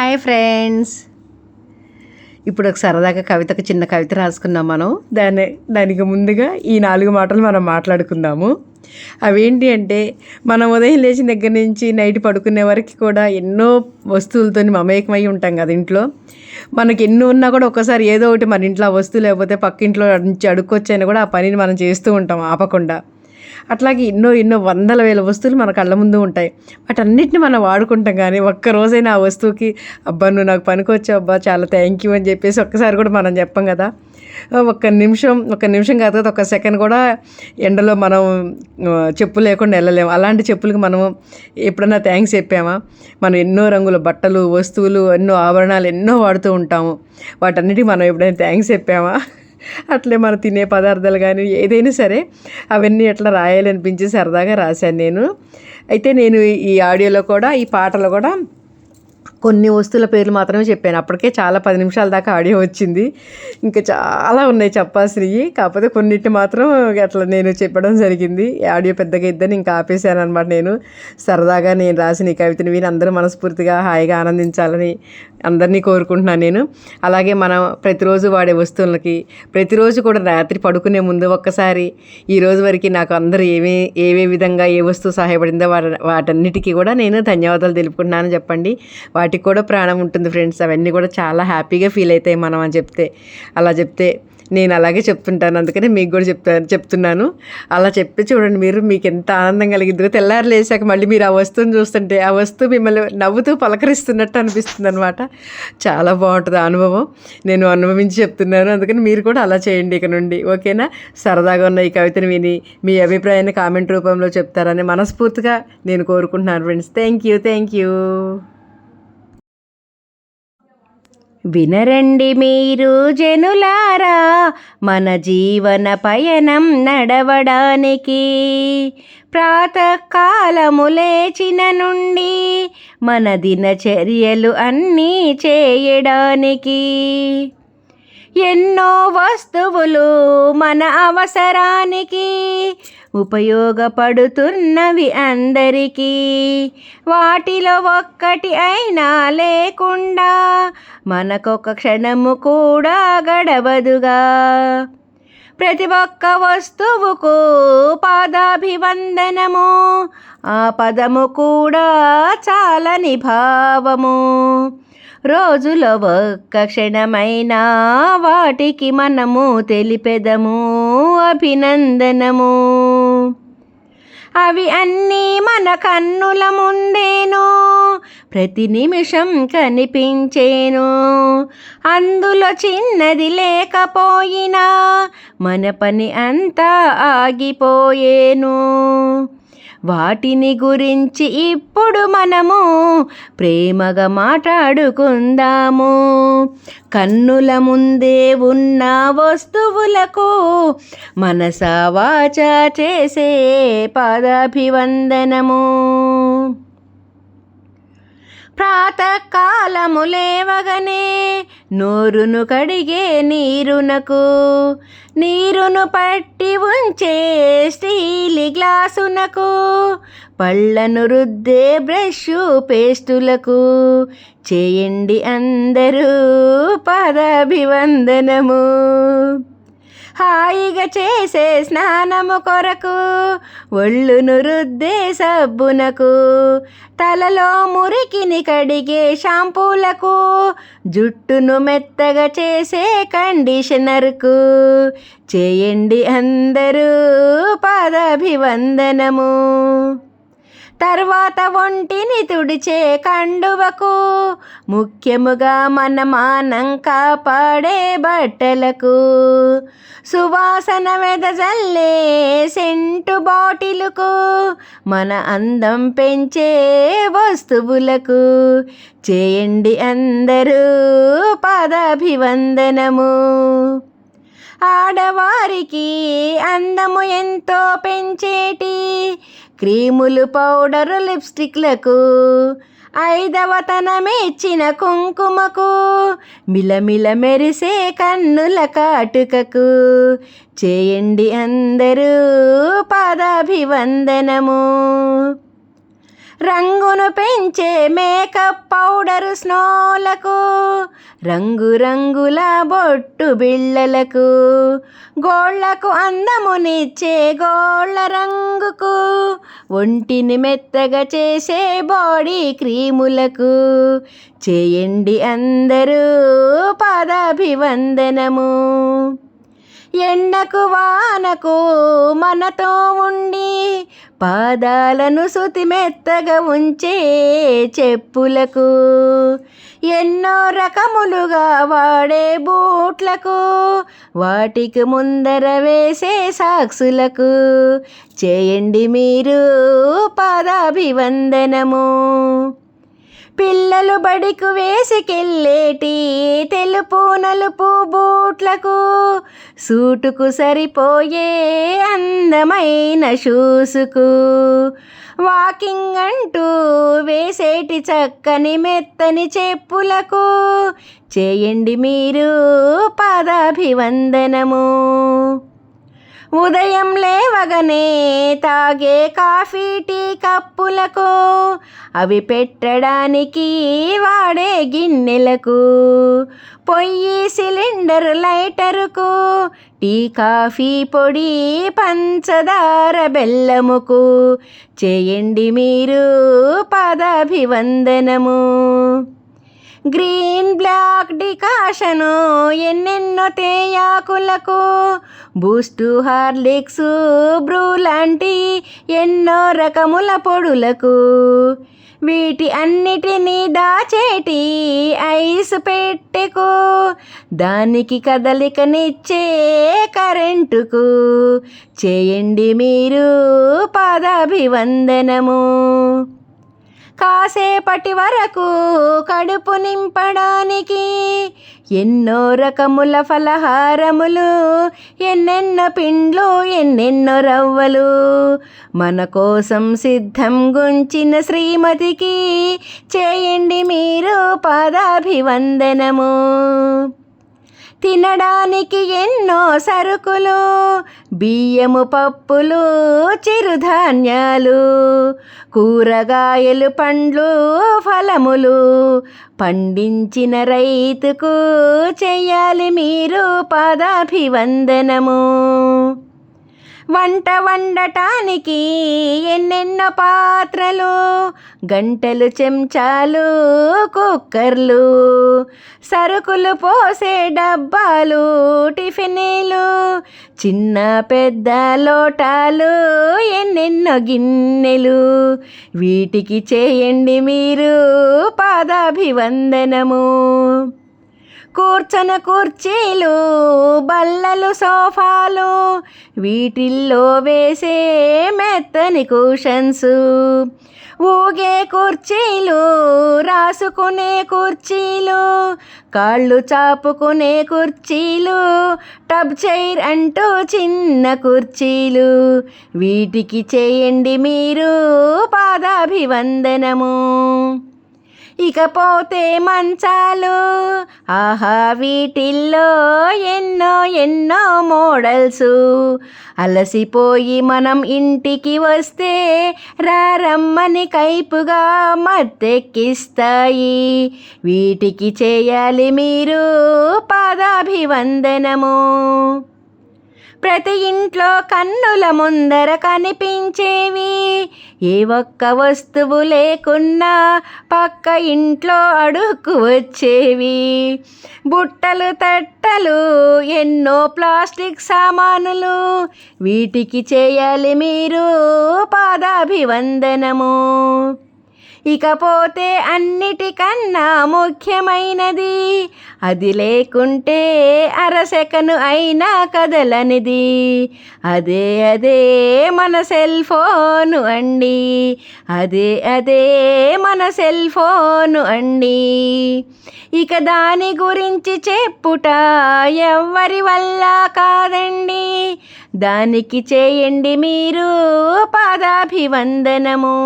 Hi friends. ఇప్పుడు ఒక సరదాగా కవితకు చిన్న కవిత రాసుకున్నాం మనం. దాని దానికి ముందుగా ఈ నాలుగు మాటలు మనం మాట్లాడుకుందాము. అవేంటి అంటే మనం ఉదయం లేచిన దగ్గర నుంచి నైట్ పడుకునే వరకు కూడా ఎన్నో వస్తువులతో మమేకమై ఉంటాం కదా ఇంట్లో. మనకి ఎన్నో ఉన్నా కూడా ఒక్కసారి ఏదో ఒకటి మన ఇంట్లో ఆ వస్తువు లేకపోతే పక్కింట్లో నుంచి అడుక్కొచ్చైనా కూడా ఆ పనిని మనం చేస్తూ ఉంటాం ఆపకుండా. అట్లాగే ఎన్నో ఎన్నో వందల వేల వస్తువులు మన కళ్ళ ముందు ఉంటాయి. వాటన్నిటిని మనం వాడుకుంటాం కానీ ఒక్క రోజైనా ఆ వస్తువుకి అబ్బా నువ్వు నాకు పనికొచ్చావు అబ్బా చాలా థ్యాంక్ యూ అని చెప్పేసి ఒక్కసారి కూడా మనం చెప్పం కదా. ఒక్క నిమిషం ఒక్క నిమిషం కాదు ఒక సెకండ్ కూడా ఎండలో మనం చెప్పు లేకుండా వెళ్ళలేము అలాంటి చెప్పులకు మనం ఎప్పుడన్నా థ్యాంక్స్ చెప్పామా? మనం ఎన్నో రంగుల బట్టలు వస్తువులు ఎన్నో ఆభరణాలు ఎన్నో వాడుతూ ఉంటాము. వాటన్నిటికీ మనం ఎప్పుడైనా థ్యాంక్స్ చెప్పామా? అట్లే మనం తినే పదార్థాలు కానీ ఏదైనా సరే అవన్నీ ఎట్లా రాయాలనిపించి సరదాగా రాశాను నేను. అయితే నేను ఈ ఆడియోలో కూడా ఈ పాటలో కూడా కొన్ని వస్తువుల పేర్లు మాత్రమే చెప్పాను. అప్పటికే చాలా పది నిమిషాల దాకా ఆడియో వచ్చింది. ఇంకా చాలా ఉన్నాయి చెప్పాల్సినవి. కాకపోతే కొన్నిటిని మాత్రం అట్లా నేను చెప్పడం జరిగింది. ఆడియో పెద్దగా ఇద్దని ఇంకా ఆపేశాను అనమాట నేను. సరదాగా నేను రాసిన ఈ కవితని విని అందరూ మనస్ఫూర్తిగా హాయిగా ఆనందించాలని అందరినీ కోరుకుంటున్నాను నేను. అలాగే మనం ప్రతిరోజు వాడే వస్తువులకి ప్రతిరోజు కూడా రాత్రి పడుకునే ముందు ఒక్కసారి ఈ రోజు వరకు నాకు అందరూ ఏమే ఏవే విధంగా ఏ వస్తువు సహాయపడిందో వాటి వాటన్నిటికీ కూడా నేను ధన్యవాదాలు తెలుపుకుంటున్నాను చెప్పండి. వాటి వాటికి కూడా ప్రాణం ఉంటుంది ఫ్రెండ్స్. అవన్నీ కూడా చాలా హ్యాపీగా ఫీల్ అవుతాయి మనం అని చెప్తే. అలా చెప్తే నేను అలాగే చెప్తుంటాను. అందుకని మీకు కూడా చెప్తాను చెప్తున్నాను. అలా చెప్పి చూడండి మీరు మీకు ఎంత ఆనందం కలిగిందో తెల్లారు లేసాక మళ్ళీ మీరు ఆ వస్తువుని చూస్తుంటే ఆ వస్తువు మిమ్మల్ని నవ్వుతూ పలకరిస్తున్నట్టు అనిపిస్తుంది అనమాట చాలా బాగుంటుంది అనుభవం. నేను అనుభవించి చెప్తున్నాను. అందుకని మీరు కూడా అలా చేయండి ఇక నుండి. ఓకేనా? సరదాగా ఉన్న ఈ కవితను విని మీ అభిప్రాయాన్ని కామెంట్ రూపంలో చెప్తారని మనస్ఫూర్తిగా నేను కోరుకుంటున్నాను friends. Thank you thank you. వినరండి మీరు జనులారా మన జీవన పయనం నడవడానికి. ప్రాతకాలము లేచిన నుండి మన దినచర్యలు అన్నీ చేయడానికి. ఎన్నో వస్తువులు మన అవసరానికి ఉపయోగపడుతున్నవి అందరికీ. వాటిలో ఒక్కటి అయినా లేకుండా మనకొక క్షణము కూడా గడవదుగా. ప్రతి ఒక్క వస్తువుకు పాదాభివందనము ఆ పదము కూడా చాలని భావము. రోజులో ఒక్క క్షణమైనా వాటికి మనము తెలిపెదము అభినందనము. అవి అన్నీ మన కన్నుల ముందేను ప్రతి నిమిషం కనిపించేను. అందులో చిన్నది లేకపోయినా మన పని అంతా ఆగిపోయేను. వాటిని గురించి ఇప్పుడు మనము ప్రేమగా మాట్లాడుకుందాము. కన్నుల ముందే ఉన్న వస్తువులకు మనసవాచ చేసే పాదాభివందనము. ప్రాతకాలము లేవగనే నోరును కడిగే నీరునకు. నీరును పట్టి ఉంచే స్టీలి గ్లాసునకు. పళ్ళను రుద్దే బ్రష్ పేస్టులకు. చేయండి అందరూ పదాభివందనము. హాయిగా చేసే స్నానము కొరకు ఒళ్ళును రుద్దే సబ్బునకు తలలో మురికిని కడిగే షాంపూలకు జుట్టును మెత్తగా చేసే కండిషనర్కు. చేయండి అందరూ పాదాభివందనము. తర్వాత ఒంటిని తుడిచే కండువకు ముఖ్యముగా మన మానం కాపాడే బట్టలకు. సువాసన వెదజల్లే సెంటు బాటిలుకు మన అందం పెంచే వస్తువులకు. చేయండి అందరూ పాదాభివందనము. ఆడవారికి అందము ఎంతో పెంచేటి క్రీములు పౌడరు లిప్స్టిక్లకు. ఐదవతనమిచ్చిన కుంకుమకు. మిలమిల మెరిసే కన్నుల కాటుకకు. చేయండి అందరూ పాదాభివందనము. రంగును పెంచే మేకప్ పౌడర్ స్నోలకు రంగురంగుల బొట్టు బిళ్ళలకు గోళ్ళకు అందమునిచ్చే గోళ్ళ రంగుకు ఒంటిని మెత్తగా చేసే బాడీ క్రీములకు. చేయండి అందరూ పాదాభివందనము. ఎండకు వానకు మనతో ఉండి పాదాలను శృతిమెత్తగా ఉంచే చెప్పులకు ఎన్నో రకములుగా వాడే బూట్లకు వాటికి ముందర వేసే సాక్సులకు. చేయండి మీరు పాదాభివందనము. పిల్లలు బడికు వేసుకెళ్ళేటి? తెలుపు నలుపు బూట్లకు సూటుకు సరిపోయే అందమైన షూసుకు. వాకింగ్ అంటూ వేసేటి చక్కని మెత్తని చెప్పులకు చేయండి మీరు పాదాభివందనము. ఉదయం లేవగానే తాగే కాఫీ టీ కప్పులకు. అవి పెట్టడానికి వాడే గిన్నెలకు. పొయ్యి సిలిండర్ లైటరుకు. టీ కాఫీ పొడి పంచదార బెల్లముకు. చేయండి మీరు పదాభివందనము. గ్రీన్ బ్లాక్ డికాషను ఎన్నెన్నో తేయాకులకు బూస్టు హార్లిక్స్ బ్రూ లాంటి ఎన్నో రకముల పొడులకు. వీటి అన్నిటినీ దాచేటి ఐస్ పెట్టెకు. దానికి కదలికనిచ్చే కరెంటుకు. చేయండి మీరు పాదాభివందనము. కాసేపటి వరకు కడుపు నింపడానికి ఎన్నో రకముల ఫలహారములు ఎన్నెన్నో పిండ్లు ఎన్నెన్నో రవ్వలు. మన కోసం సిద్ధం గుంచిన శ్రీమతికి చేయండి మీరు పాదాభివందనము. తినడానికి ఎన్నో సరుకులు బియ్యము పప్పులు చిరుధాన్యాలు కూరగాయలు పండ్లు ఫలములు పండించిన రైతుకు చెయ్యాలి మీరు పాదాభివందనము. వంట వండటానికి ఎన్నెన్నో పాత్రలు గంటలు చెంచాలు కుక్కర్లు సరుకులు పోసే డబ్బాలు టిఫినీలు చిన్న పెద్ద లోటాలు ఎన్నెన్నో గిన్నెలు. వీటికి చేయండి మీరు పాదాభివందనము. కూర్చొని కుర్చీలు బల్లలు సోఫాలు వీటిల్లో వేసే మెత్తని కుషన్స్. ఊగే కుర్చీలు రాసుకునే కుర్చీలు కాళ్ళు చాపుకునే కుర్చీలు టబ్ చైర్ అంటూ చిన్న కుర్చీలు. వీటికి చేయండి మీరు పాదాభివందనము. ఇకపోతే మంచాలు. ఆహా వీటిల్లో ఎన్నో ఎన్నో మోడల్స్. అలసిపోయి మనం ఇంటికి వస్తే రారమ్మని కైపుగా మత్తెక్కిస్తాయి వీటికి చేయాలి మీరు పాదాభివందనము. ప్రతి ఇంట్లో కన్నుల ముందర కనిపించేవి. ఏ ఒక్క వస్తువు లేకున్నా పక్క ఇంట్లో అడుక్కు వచ్చేవి. బుట్టలు తట్టలు ఎన్నో ప్లాస్టిక్ సామానులు. వీటికి చేయాలి మీరు పాదాభివందనము. ఇకపోతే అన్నిటికన్నా ముఖ్యమైనది అది లేకుంటే అరసెకను అయినా కదలనిది. అదే అదే మన సెల్ ఫోను అండి. అదే అదే మన సెల్ ఫోను అండి. ఇక దాని గురించి చెప్పుట ఎవ్వరి వల్ల కాదండి. దానికి చేయండి మీరు పాదాభివందనము.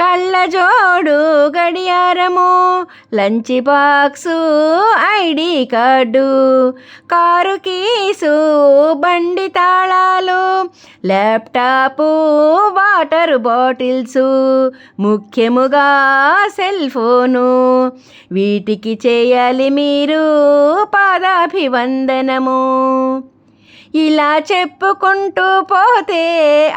కళ్ళజోడు గడియారము lunch box ID card car keys బండి తాళాలు ల్యాప్టాపు వాటర్ బాటిల్స్ ముఖ్యముగా సెల్ ఫోను. వీటికి చేయాలి మీరు పాదాభివందనము. ఇలా చెప్పుకుంటూ పోతే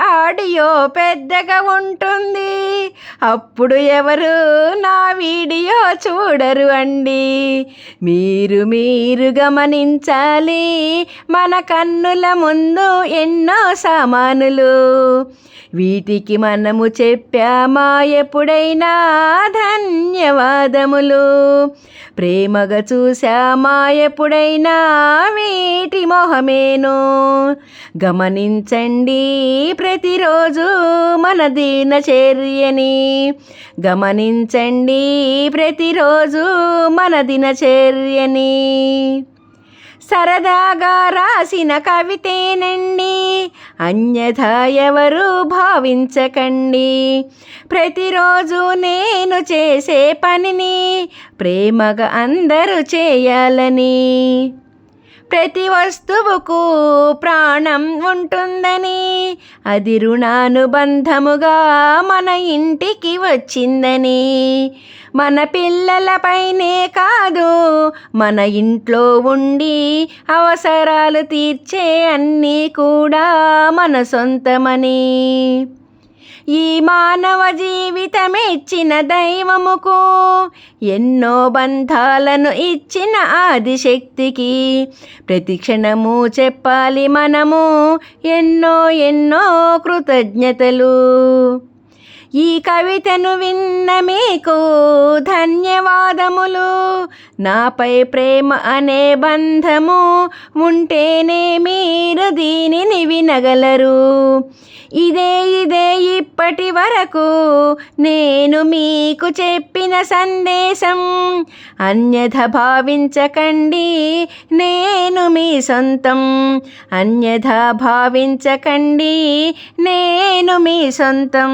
ఆడియో పెద్దగా ఉంటుంది. అప్పుడు ఎవరు నా వీడియో చూడరు అండి. మీరు మీరు గమనించాలి మన కన్నుల ముందు ఎన్నో సామానులు. వీటికి మనము చెప్పామా ఎప్పుడైనా ధన్యవాదములు. ప్రేమగా చూశామా ఎప్పుడైనా వీటి మొహమేను. గమనించండి ప్రతిరోజు మన దినచర్యని గమనించండి ప్రతిరోజు మన దినచర్యని సరదాగా రాసిన కవితేనండి అన్యథా ఎవరు భావించకండి. ప్రతిరోజు నేను చేసే పనిని ప్రేమగా అందరూ చేయాలని. ప్రతి వస్తువుకు ప్రాణం ఉంటుందని అది రుణానుబంధముగా మన ఇంటికి వచ్చిందని. మన పిల్లలపైనే కాదు మన ఇంట్లో ఉండి అవసరాలు తీర్చే అన్నీ కూడా మన సొంతమని. ఈ మానవ జీవితమే ఇచ్చిన దైవముకు ఎన్నో బంధాలను ఇచ్చిన ఆదిశక్తికి. ప్రతి క్షణము చెప్పాలి మనము ఎన్నో ఎన్నో కృతజ్ఞతలు. ఈ కవితను విన్న మీకు ధన్యవాదములు. నాపై ప్రేమ అనే బంధము ఉంటేనే మీరు దీనిని వినగలరు. ఇదే ఇదే ఇప్పటి వరకు నేను మీకు చెప్పిన సందేశం. అన్యథ భావించకండి నేను మీ సొంతం. అన్యథ భావించకండి నేను మీ సొంతం.